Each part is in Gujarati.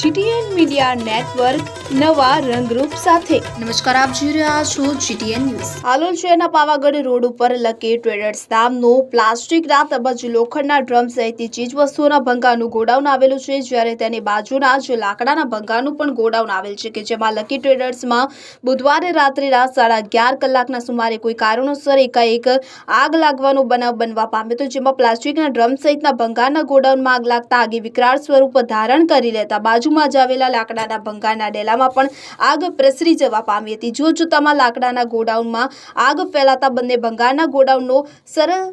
જીટીએન મીડિયા નેટવર્ક નવા રંગરૂપ સાથે. નમસ્કાર આપ જોઈ રહ્યા છો જીટીએન ન્યૂઝ. હાલોલ શહેરના પાવાગઢ રોડ ઉપર લકી ટ્રેડર્સ નામનો પ્લાસ્ટિકના તેમજ લોખંડના ડ્રમ સહિતની ચીજવસ્તુઓના ભંગારનું ગોડાઉન આવેલું છે જ્યારે તેની બાજુના જ લાકડાના ભંગારનું પણ ગોડાઉન આવેલ છે કે જેમાં લકી ટ્રેડર્સમાં બુધવારે રાત્રિના સાડા અગિયાર કલાકના સુમારે કોઈ કારણોસર એકાએક આગ લાગવાનો બનાવ બનવા પામ્યો હતો જેમાં પ્લાસ્ટિકના ડ્રમ સહિતના ભંગારના ગોડાઉનમાં આગ લાગતા આગે વિકરાળ સ્વરૂપ ધારણ કરી લેતા બાજુમાં જ આવેલા લાકડાના ભંગારના ડેલામાં પણ આગ પ્રસરી જવા પામી હતી. જો જોતામાં લાકડાના ગોડાઉનમાં આગ ફેલાતા બંને ભંગારના ગોડાઉનનો સરળ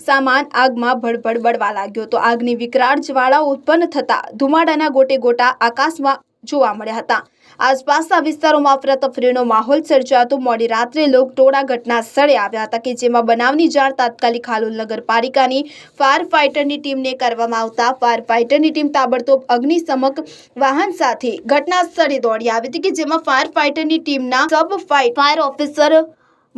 સામાન આગમાં ભડભડ બળવા લાગ્યો તો આગની વિકરાળ જ્વાળાઓ ઉત્પન્ન થતા ધુમાડાના ગોટે ગોટા આકાશમાં જોવા મળ્યા હતા. આસપાસના વિસ્તારોમાં અફરાતફરીનો માહોલ સર્જાતો મોડી રાત્રે લોક ટોળા ઘટના સ્થળે આવ્યા હતા કે જેમાં બનાવની જાણ તાત્કાલિક હાલોલ નગરપાલિકાની ફાયર ફાઇટરની ટીમને કરવામાં આવતા ફાયર ફાઇટરની ટીમ તાબડતોબ અગ્નિશમક વાહન સાથે ઘટના સ્થળે દોડી આવી હતી કે જેમાં ફાયર ફાઇટરની ટીમના sub fight fire officer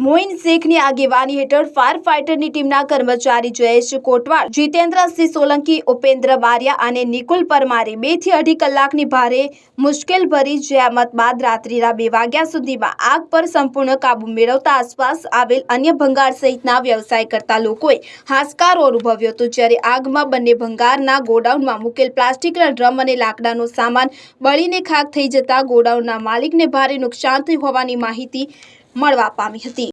Moin શેખની આગેવાની હેઠળ ફાયર ફાઇટરની ટીમના કર્મચારી જયેશ કોટવાડ જીતેન્દ્રસિંહ સોલંકી, ઉપેન્દ્ર બારિયા અને નિકુલ પરમારે બેથી અઢી કલાકની ભારે મુશ્કેલભરી જયામત બાદ રાત્રિના બે વાગ્યા સુધીમાં આગ પર સંપૂર્ણ કાબુ મેળવતા આસપાસ આવેલ અન્ય ભંગાર સહિતના વ્યવસાય કરતા લોકોએ હાશકારો અનુભવ્યો હતો. જ્યારે આગમાં બંને ભંગારના ગોડાઉનમાં મૂકેલ પ્લાસ્ટિકના ડ્રમ અને લાકડાનો સામાન બળીને ખાક થઈ જતા ગોડાઉનના માલિકને ભારે નુકસાન થયું હોવાની માહિતી મળવા પામી હતી.